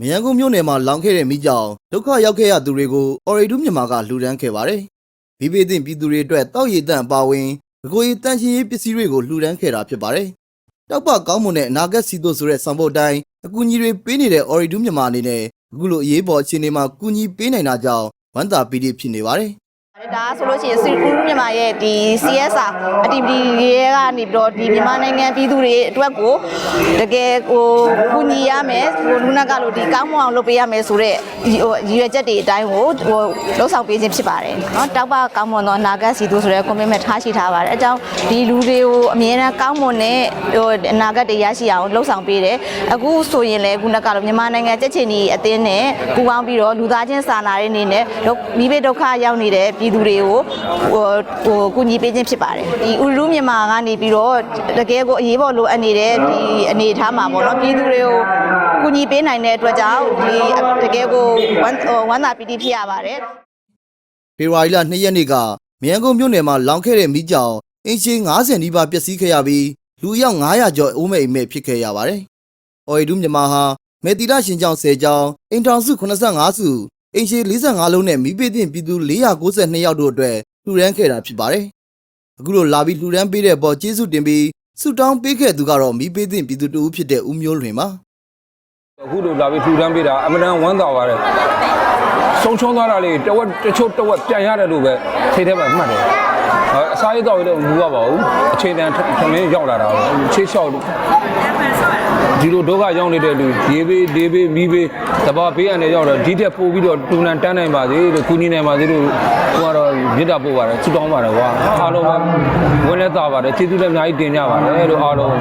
မယန်းကုန်းမြို့နယ်မှာလောင်ခဲ့တဲ့မိကြောင်ဒုက္ခရောက်ခဲ့ရသူတွေကိုအော်ရီဒူးမြန်မာကလှူဒန်းခဲ့ပါတယ်။မိဘသင့်ပြည်သူတွေအတွက်တောက်ရည်တန့်အပါဝင်ငကိုရီတန့်ရှင်းရေးပစ္စည်းတွေကိုလှူဒန်းခဲ့တာဖြစ်ပါတယ်။တောက်ပကောင်းမွန်တဲ့အနာဂတ်စီတို့ဆိုတဲ့ဆောင်ပုတ်တိုင်းအကူအညီတွေပေးနေတဲ့အော်ရီဒူးမြန်မာအနေနဲ့အခုလိုအရေးပေါ်အခြေအနေမှာကူညီပေးနိုင်တာကြောင့်ဝမ်းသာပီတိဖြစ်နေပါတယ်။ ဒါဆိုလို့ရှိရင်စီကူမြန်မာရဲ့ဒီ CSR activity တွေကနေပြီးတော့ဒီမြန်မာနိုင်ငံပြည်သူတွေအတွက်ကိုတကယ်ဟိုကူညီရမယ်ဟိုလူနာကလို့ဒီကောင်းမွန်အောင်လုပ်ပေးရမယ်ဆိုတော့ဟိုရည်ရွယ်ချက်တွေအတိုင်းကိုဟိုလှုပ်ဆောင်ပေးခြင်းဖြစ်ပါတယ်เนาะတောက်ပကောင်းမွန်သောအနာဂတ်စီသူဆိုတဲ့ commitment ထားရှိထားပါတယ်အဲကြောင့်ဒီလူတွေကိုအမြဲတမ်းကောင်းမွန်တဲ့ဟိုအနာဂတ်တွေရရှိအောင်လှုပ်ဆောင်ပေးတယ်အခုဆိုရင်လည်းခုနကလို့မြန်မာနိုင်ငံကြက်ချင်ကြီးအသင်းနဲ့ပူးပေါင်းပြီးတော့လူသားချင်းစာနာတဲ့အနေနဲ့မိဘဒုက္ခရောက်နေတဲ့ပြည်သူ ူတွေကိုဟိုဟိုကူညီပေးခြင်းဖြစ်ပါတယ်ဒီဥရုမြန်မာကနေပြီးတော့တကယ်ကိုအရေးပေါ်လိုအပ်နေတဲ့ဒီအနေအထားမှာပေါ့နော်ပြည်သူတွေကိုကူညီပေးနိုင်တဲ့အတွက်ကြောင့်ဒီတကယ်ကိုဝမ်းဟိုဝမ်းသာပီတိဖြစ်ရပါတယ်ဖေဖော်ဝါရီလ2ရက်နေ့ကမြန်ကုန်းမြို့နယ်မှာလောင်ခဲ့တဲ့မီးကြောင်အင်းချင်း90နီးပါးပျက်စီးခဲ့ရပြီးလူအယောက်900ကျော်အိုးမဲ့အိမ်မဲ့ဖြစ်ခဲ့ရပါတယ်။အော်ရီဒူးမြန်မာဟာမေတီလာရှင်ကျောင်း10ကျောင်းအိမ်ထောင်စု85စု အင်ရှေ45လုံးနဲ့မိဘသင့်ပြည်သူ492ယောက်တို့အတွက်လှူဒန်းခဲ့တာဖြစ်ပါတယ်။အခုလိုလာပြီးလှူဒန်းပေးတဲ့ပေါ်ကျေးဇူးတင်ပြီးဆုတောင်းပေးခဲ့သူကတော့မိဘသင့်ပြည်သူတူဦးဖြစ်တဲ့ဦးမျိုးလွင်ပါ။အခုလိုလာပြီးထူထမ်းပေးတာအမှန်တန်ဝမ်းသာပါတယ်ဆုံးချုံးသွားတာလေးတဝက်တချို့တဝက်ပြန်ရတယ်လို့ပဲထိထဲမှာမှတ်တယ်အစားရတော့လည်းမူရပါဘူးအချိန်တန်ထမင်းရောက်လာတာချေးလျှောက် ဒီလိုဒုက္ခရောက်နေတဲ့လူရေဘေးဒေးဘေးမီးဘေးတဘာဘေးကနေရောက်တော့ဒီတက်ပို့ပြီးတော့တူနန်တန်းနိုင်ပါစေလို့ကုညီနိုင်ပါစေလို့ဟိုကတော့မြစ်တာပို့ပါတယ်ချူတောင်းပါတယ်ကွာအားလုံးပဲဝင်းလက်သားပါတယ်ကျေးဇူးလည်းအများကြီးတင်ကြပါတယ်လို့အားလုံး